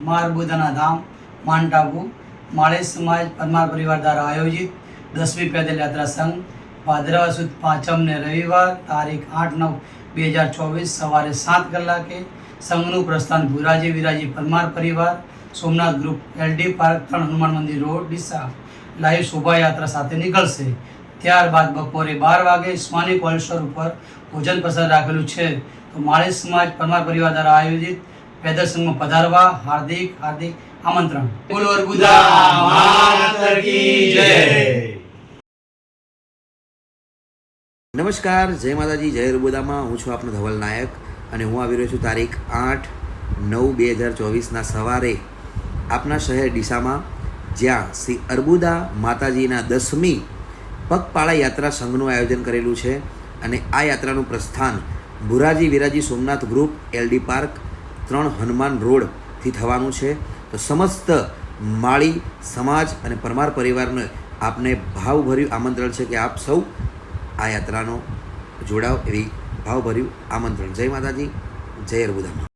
મારબુદાના ધામ માનટાપુ માળે સમાજ પરમાર પરિવાર દ્વારા આયોજિત દસમી પેદલ યાત્રા સંઘ, ભાદરવા સુદ પાંચમને રવિવાર તારીખ આઠ નવ બે હજાર ચોવીસ સવારે સાત કલાકે સંઘનું પ્રસ્થાન ભુરાજી વિરાજી પરમાર પરિવાર, સોમનાથ ગ્રુપ એલડી પાર્ક, ત્રણ હનુમાન મંદિર રોડ, ડીસા લાઈવ શોભાયાત્રા સાથે નીકળશે. ત્યારબાદ બપોરે બાર વાગે સ્માનિક કોલેશ્વર ઉપર ભોજન પ્રસાદ રાખેલું છે. તો માળી સમાજ પરમાર પરિવાર દ્વારા આયોજિત સંઘમાં પધારવા હાર્દિક હાર્દિક આમંત્રણ. બોલો અર્બુદા જય. નમસ્કાર જય માતાજી જય રૂબુદામાં હું છું આપનો ધવલ નાયક અને હું આવી રહ્યો છું તારીખ આઠ નવ બે હજાર ચોવીસના સવારે આપના શહેર ડીસામાં જ્યાં શ્રી અર્બુદા માતાજીના દસમી પગપાળા યાત્રા સંઘનું આયોજન કરેલું છે અને આ યાત્રાનું પ્રસ્થાન Bhuraji Viraji Somnath group LD park ત્રણ હનુમાન રોડથી થવાનું છે. તો સમસ્ત માળી, સમાજ અને પરમાર પરિવારને આપને ભાવભર્યું આમંત્રણ છે કે આપ સૌ આ યાત્રાનો જોડાવ એવી ભાવભર્યું આમંત્રણ. જય માતાજી, જય અર્બુદામાં